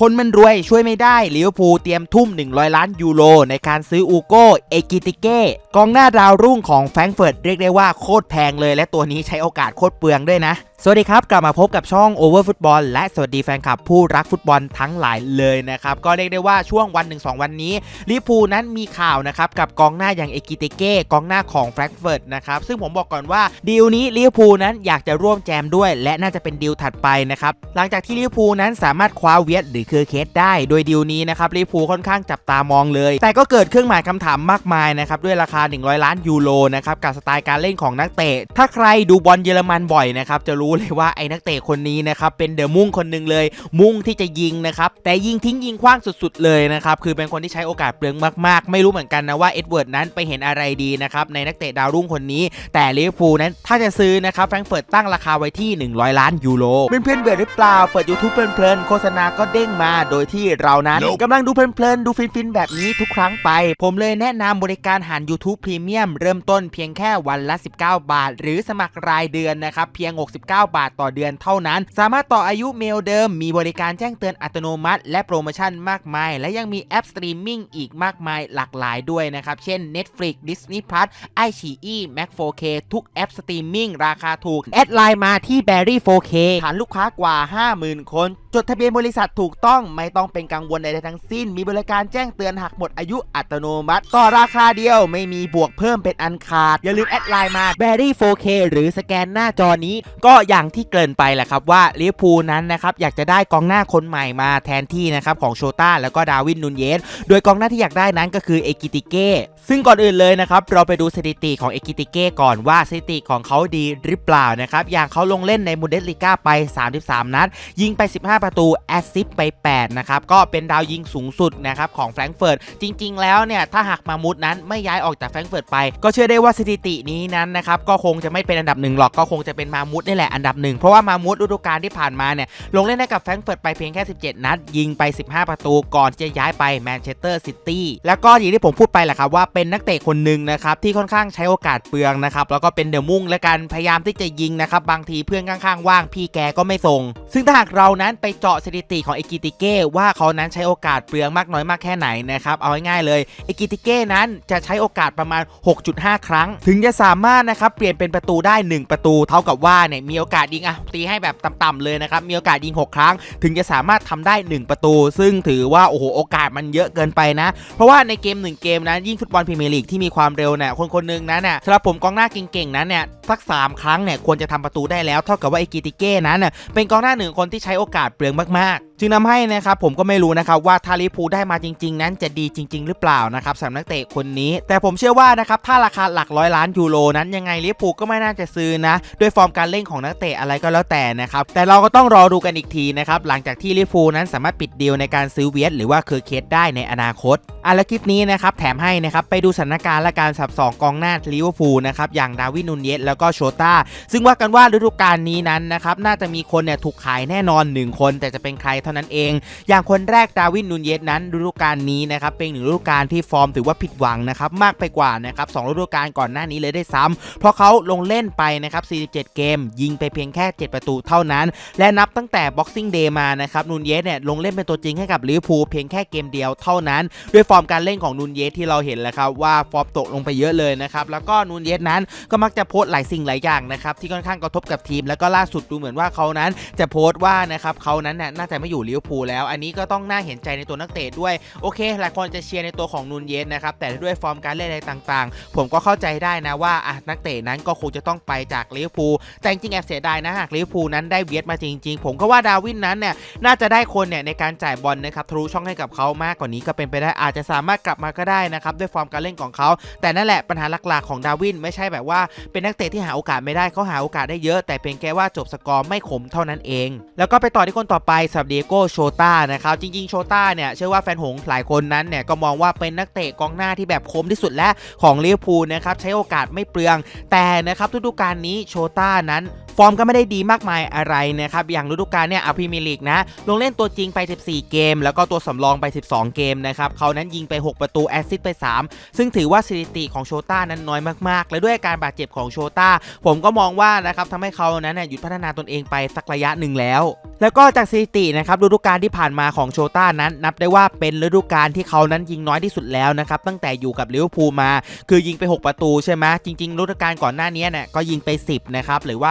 คนมันรวยช่วยไม่ได้ลิเวอร์พูลเตรียมทุ่ม 100 ล้านยูโร ในการซื้ออูโกเอกิติเก้กองหน้าดาวรุ่งของแฟรงเฟิร์ตเรียกได้ว่าโคตรแพงเลย และตัวนี้ใช้โอกาสโคตรเปลืองด้วยนะ สวัสดีครับ กลับมาพบกับช่อง Over Football และสวัสดีแฟนคลับผู้รักฟุตบอลทั้งหลายเลยนะครับ ก็เรียกได้ว่าช่วงวัน 1-2 วันนี้ลิเวอร์พูนั้นมีข่าวนะครับ กับกองหน้าอย่างเอกิเตเก้กองหน้าของแฟรงก์เฟิร์ตนะครับ ซึ่งผมบอกก่อนว่าดีลนี้ลิเวอร์พูนั้นอยากจะร่วมแจมด้วย และน่าจะเป็นดีลถัดไปนะครับ หลังจากที่ลิเวอร์พูนั้นสามารถคว้าเวียดหรือเคอร์เคสได้ โดยดีลนี้นะครับลิเวอร์พูค่อนข้างจับตามองเลย แต่ก็เกิดเครื่องหมายคำถามมากมายนะครับด้วยราคา 100 ล้านยูโรนะครับกับสไตล์การเล่นของนักเตะถ้าใครดูบอลเยอรมันบ่อยนะครับจะรู้เลยว่าไอ้นักเตะคนนี้นะครับเป็นเดอะมุ่งคนหนึ่งเลย มุ่งที่จะยิงนะครับแต่ยิงทิ้งยิงคว้างสุดๆเลยนะครับคือเป็นคนที่ใช้โอกาสเปลืองมากๆ ไม่รู้เหมือนกันนะว่าเอ็ดเวิร์ดนั้นไปเห็นอะไรดีนะครับในนักเตะดาวรุ่งคนนี้ แต่ลิเวอร์พูลนั้นถ้าจะซื้อนะครับแฟรงก์เฟิร์ตตั้งราคาไว้ที่ 100 ล้านยูโรเพื่อนๆเบื่อหรือเปล่าเปิด YouTube เพลินๆโฆษณาก็เด้งมาโดยที่เรานั้น Nope กำลังดูเพลินๆดูฟินๆแบบนี้ทุกครั้งไป ผมเลยแนะนำบริการหาร YouTube Premium เริ่มต้นเพียงแค่วันละ 19 บาท หรือสมัครรายเดือนนะครับเพียง 69 9 บาทต่อเดือนเท่านั้น สามารถต่ออายุเมลเดิม มีบริการแจ้งเตือนอัตโนมัติ และโปรโมชั่นมากมาย และยังมีแอปสตรีมมิ่งอีกมากมายหลากหลายด้วยนะครับ เช่น Netflix Disney Plus iQIYI Mac 4K ทุกแอปสตรีมมิ่งราคาถูก แอดไลน์มาที่ Berry 4K ฐานลูกค้ากว่า 50,000 คนจดทะเบียนบริษัทถูกต้องไม่ต้องเป็นกังวลใดๆทั้งสิ้น มีบริการแจ้งเตือนหากหมดอายุอัตโนมัติ ต่อราคาเดียวไม่มีบวกเพิ่มเป็นอันขาด อย่าลืมแอดไลน์มา Berry 4K หรือสแกนหน้าจอนี้ ก็อย่างที่เกริ่นไปแหละครับว่าลิเวอร์พูลนั้นนะครับ อยากจะได้กองหน้าคนใหม่มาแทนที่นะครับของโชต้าแล้วก็ดาวินนูนเยสโดยกองหน้าที่อยากได้นั้นก็คือเอกิติเก้ซึ่งก่อนอื่นเลยนะครับเราไปดูสถิติของเอกิติเก้ก่อนว่าสถิติของเขาดีหรือเปล่านะครับอย่างเขาลงเล่นในมูเดสลิก้าไป 33 นัดยิงไป 15ประตูแอสซิสไป 8 นะครับ ก็เป็นดาวยิงสูงสุดนะครับของแฟรงก์เฟิร์ตจริง ๆ แล้วเนี่ย ถ้าหากมามุดนั้นไม่ย้ายออกจากแฟรงก์เฟิร์ตไป ก็เชื่อได้ว่าสถิตินี้นั้นนะครับ ก็คงจะไม่เป็นอันดับหนึ่งหรอกก็คงจะเป็นมามุดนี่แหละอันดับหนึ่งเพราะว่ามามุดฤดูกาลที่ผ่านมาเนี่ยลงเล่นให้กับแฟรงก์เฟิร์ตไปเพียงแค่ 17 นัด ยิงไป 15 ประตูก่อนจะย้ายไปแมนเชสเตอร์ซิตี้แล้วก็อย่างที่ผมพูดไปแหละครับว่าเป็นนักเตะคนหนึ่งนะครับที่ค่อนข้างใช้โอกาสเปลืองนะครับแล้วก็เป็นเดอะมุ่งและการพยายามที่จะยิงนะครับบางทีเพื่อนข้างๆว่างพี่แกก็ไม่ส่ง ซึ่งถ้าหากเรานั้นไปเจาะสถิติของเอกิติเก้ว่าเขานั้นใช้โอกาสเปลืองมากน้อยมากแค่ไหนนะครับ เอาง่ายๆเลยเอกิติเก้นั้นจะใช้โอกาสประมาณ 6.5 ครั้ง ถึงจะสามารถนะครับเปลี่ยนเป็นประตูได้ 1 ประตู เท่ากับว่าเนี่ยมีโอกาสยิงอะตีให้แบบต่ำๆเลยนะครับมีโอกาสยิง 6 ครั้ง ถึงจะสามารถทำได้ 1 ประตู ซึ่งถือว่าโอ้โหโอกาสมันเยอะเกินไปนะ เพราะว่าในเกม 1 เกมนั้นยิ่งฟุตบอลพรีเมียร์ลีกที่มีความเร็วเนี่ยคนคนหนึงนั้นเนี่ยสำหรับผมกองหน้าเก่งๆนั้นเนี่ยสัก 3 ครั้งเนี่ยควรจะทำประตูได้แล้วเท่ากับว่าไอกิติเก้นั้นเป็นกองหน้าหนึ่งคนที่ใช้โอกาสเปลืองมาก จึงทำให้นะครับผมก็ไม่รู้นะครับว่าถ้าลิพูได้มาจริง ๆ นั้นจะดีจริง ๆ หรือเปล่านะครับสำหรับนักเตะคนนี้ แต่ผมเชื่อว่านะครับถ้าราคาหลักร้อยล้านยูโรนั้นยังไงลิพูก็ไม่น่าจะซื้อนะด้วยฟอร์มการเล่นของนักเตะอะไรก็แล้วแต่นะครับแต่เราก็ต้องรอดูกันอีกทีนะครับหลังจากที่ลิพูนั้นสามารถปิดดีลในการซื้อเวียดหรือว่าเคอร์เคสได้ในอนาคตอะแล้วคลิปนี้นะครับแถมให้นะครับไปดูสถานการณ์และการสับสองกองหน้าลิเวอร์พูลนะครับอย่างดาวินนูนเยสแล้วก็โชต้าซึ่งว่ากันว่าฤดูกาลนี้นั้นนะครับน่าจะมีคนเนี่ยถูกขายแน่นอน 1 คน แต่จะเป็นใครท่านั้นเอง อย่างคนแรกดาวินนูนเยสนั้นฤดูกาลนี้นะครับเป็นหนึ่งฤดูกาลที่ฟอร์มถือว่าผิดหวังนะครับมากไปกว่านะครับสองฤดูกาลก่อนหน้านี้เลยได้ซ้ำเพราะเขาลงเล่นไปนะครับ 47 เกม ยิงไปเพียงแค่ 7 ประตูเท่านั้น และนับตั้งแต่ Boxing Day มานะครับนูนเยสเนี่ยลงเล่นเป็นตัวจริงให้กับลิเวอร์พูลเพียงแค่เกมเดียวเท่านั้น ด้วยฟอร์มการเล่นของนูนเยสที่เราเห็นแล้วครับว่าฟอร์มตกลงไปเยอะเลยนะครับแล้วก็นูนเยสนั้นก็มักจะโพสต์หลายสิ่งหลายอย่างนะครับที่ค่อนข้างกระทบกับทีม แล้วก็ล่าสุดดูเหมือนว่าเขานั้นจะโพสต์ว่านะครับเขานั้นน่ะน่าจะไม่อยู่ลิเวอร์พูลแล้ว อันนี้ก็ต้องน่าเห็นใจในตัวนักเตะด้วย โอเค หลายคนจะเชียร์ในตัวของนูนเยสนะครับ แต่ด้วยฟอร์มการเล่นอะไรต่างๆ ผมก็เข้าใจได้นะว่าอะนักเตะนั้นก็คงจะต้องไปจากลิเวอร์พูล แต่จริงๆแอบเสียดายนะหากลิเวอร์พูลนั้นได้เวียดมาจริง ๆ ผมก็ว่าดาวินนั้นเนี่ยน่าจะได้คนเนี่ยในการจ่ายบอลนะครับทะลุช่องให้กับเขามากกว่านี้ก็เป็นไปได้อาจจะสามารถกลับมาก็ได้นะครับด้วยฟอร์มการเล่นของเขา แต่นั่นแหละปัญหาหลักๆของดาวินไม่ใช่แบบว่าเป็นนักเตะที่หาโอกาสไม่ได้เขาหาโอกาสได้เยอะ แต่เพียงแค่ว่าจบสกอร์ไม่ขมเท่านั้นเอง แล้วก็ไปต่อที่คนต่อไปสับเดียโกโชต้านะครับจริงๆโชต้าเนี่ยเชื่อว่าแฟนหงหลายคนนั้นเนี่ยก็มองว่าเป็นนักเตะกองหน้าที่แบบคมที่สุดและของลิเวอร์พูลนะครับใช้โอกาสไม่เปลือง แต่นะครับฤดูกาลนี้โชต้านั้นฟอร์มก็ไม่ได้ดีมากมายอะไรนะครับ อย่างฤดูกาลเนี่ยอาพรีเมีลีกนะ ลงเล่นตัวจริงไป 14 เกม แล้วก็ตัวสำรองไป 12 เกมนะครับ เขานั้นยิงไป 6 ประตู แอสซิสไป 3 ซึ่งถือว่าสถิติของโชต้านั้นน้อยมาก ๆ และด้วยการบาดเจ็บของโชต้า ผมก็มองว่านะครับทำให้เขานั้นหยุดพัฒนาตนเองไปสักระยะหนึ่งแล้วแล้วก็จากสถิตินะครับฤดูกาลที่ผ่านมาของโชต้านั้น นับได้ว่าเป็นฤดูกาลที่เขานั้นยิงน้อยที่สุดแล้วนะครับตั้งแต่อยู่กับลิเวอร์พูลมา คือยิงไป 6 ประตูใช่ไหมจริงๆฤดูกาลก่อนหน้านี้เนี่ยก็ยิงไป 10นะครับหรือว่า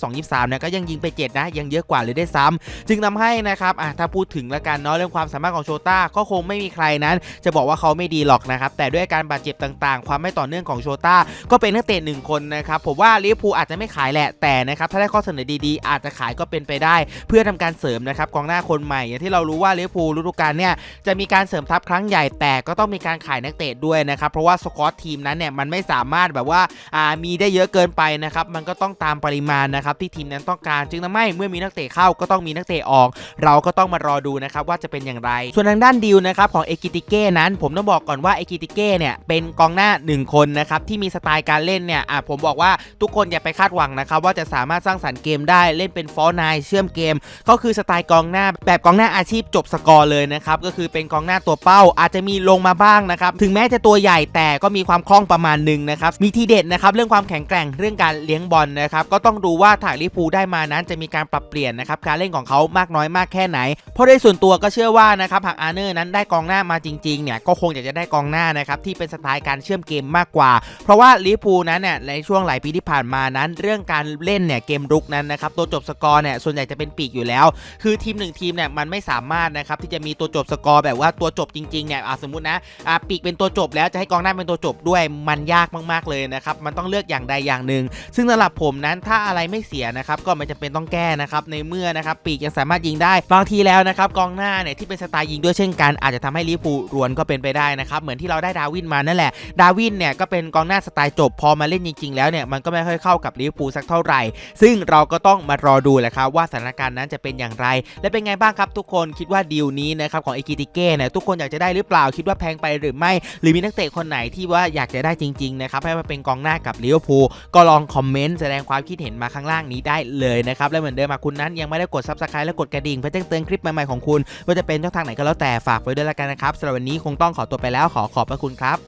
2022-23เนี่ยก็ยังยิงไป 7 นะ ยังเยอะกว่าเลยได้ซ้ำจึงทำให้นะครับอะถ้าพูดถึงละกันเนาะเรื่องความสามารถของโชต้าก็คงไม่มีใครนั้น จะบอกว่าเขาไม่ดีหรอกนะครับแต่ด้วยการบาดเจ็บต่างๆ ความไม่ต่อเนื่องของโชต้าก็เป็นนักเตะหนึ่งคนนะครับผมว่าลิเวอร์พูลอาจจะไม่ขายแหละแต่นะครับถ้าได้ข้อเสนอดีๆ อาจจะขายก็เป็นไปได้ เพื่อทำการเสริมนะครับกองหน้าคนใหม่ อย่างที่เรารู้ว่าลิเวอร์พูลฤดูกาลเนี่ยจะมีการเสริมทัพครั้งใหญ่แต่ก็ต้องมีการขายนักเตะด้วยนะครับเพราะว่าสกอตทีมนั้นเนี่ยมันไม่สามารถแบบว่าามีได้เยอะเกินไปนะครับมันก็ต้องตามปริมาณนะครับที่ทีมนั้นต้องการจึงทำให้เมื่อมีนักเตะเข้าก็ต้องมีนักเตะออก เราก็ต้องมารอดูนะครับว่าจะเป็นอย่างไร ส่วนทางด้านดิวนะครับของเอกิติเก้นั้น ผมต้องบอกก่อนว่าเอกิติเก้เนี่ยเป็นกองหน้า 1 คนนะครับที่มีสไตล์การเล่นเนี่ยอะผมบอกว่าทุกคนอย่าไปคาดหวังนะครับว่าจะสามารถสร้างสรรค์เกมได้เล่นเป็นฟอร์นายเชื่อมเกม ก็คือสไตล์กองหน้าแบบกองหน้าอาชีพจบสกอร์เลยนะครับก็คือเป็นกองหน้าตัวเป้าอาจจะมีลงมาบ้างนะครับถึงแม้จะตัวใหญ่แต่ก็มีความคล่องประมาณหนึ่งนะครับมีทีเด็ดนะครับเรื่องความแข็งแกร่งเรื่องการเลี้ยงบอลนะครับก็ต้องดูว่าถ่ายลิเวอร์พูได้มานั้นจะมีการปรับเปลี่ยนนะครับการเล่นของเขามากน้อยมากแค่ไหน เพราะโดยส่วนตัวก็เชื่อว่านะครับหากอาร์เนอร์นั้นได้กองหน้ามาจริงๆเนี่ยก็คงอยากจะได้กองหน้านะครับที่เป็นสไตล์การเชื่อมเกมมากกว่า เพราะว่าลิเวอร์พูนั้นเนี่ยในช่วงหลายปีที่ผ่านมานั้น เรื่องการเล่นเนี่ยเกมรุกนั้นนะครับตัวจบสกอร์เนี่ยส่วนใหญ่จะเป็นปีกอยู่แล้ว คือทีมหนึ่งทีมเนี่ยมันไม่สามารถนะครับที่จะมีตัวจบสกอร์แบบว่าตัวจบจริงๆเนี่ยสมมตินะปีกเป็นตัวจบแล้วจะให้กองหน้าเป็นตัวจบด้วยมันยากมากๆเลยนะครับมันต้องเลือกอย่างใดอย่างหนึ่งซึ่งสำหรับผมนั้นถ้าอะไรไม่เสียนะครับก็ไม่จำเป็นต้องแก้นะครับในเมื่อนะครับปีกยังสามารถยิงได้บางทีแล้วนะครับกองหน้าเนี่ยที่เป็นสไตล์ยิงด้วยเช่นกันอาจจะทำให้ลิเวอร์พูรวนก็เป็นไปได้นะครับเหมือนที่เราได้ดาวินมานั่นแหละดาวินเนี่ยก็เป็นกองหน้าสไตล์จบพอมาเล่นจริงๆแล้วเนี่ยมันก็ไม่ค่อยเข้ากับลิเวอร์พูสักเท่าไหร่ ซึ่งเราก็ต้องมารอดูแหละครับว่าสถานการณ์นั้นจะเป็นอย่างไร และเป็นไงบ้างครับทุกคนคิดว่าดีลนี้นะครับของเอกิติเก้เนี่ยทุกคนอยากจะได้หรือเปล่าคิดว่าแพงไปหรือไม่ หรือมีนักเตะคนไหนที่ว่าอยากจะได้จริงๆนะครับให้มาเป็นกองหน้ากับลิเวอร์พูลก็ลองคอมเมนต์แสดงความคิดเห็นมาข้างล่างนี้ได้เลยนะครับและเหมือนเดิมมาคุณนั้นยังไม่ได้กด subscribe และกดกระดิ่งเพื่อแจ้งเตือนคลิปใหม่ๆของคุณว่าจะเป็นช่องทางไหนก็แล้วแต่ฝากไว้ด้วยละกันนะครับสำหรับวันนี้คงต้องขอตัวไปแล้วขอขอบพระคุณครับ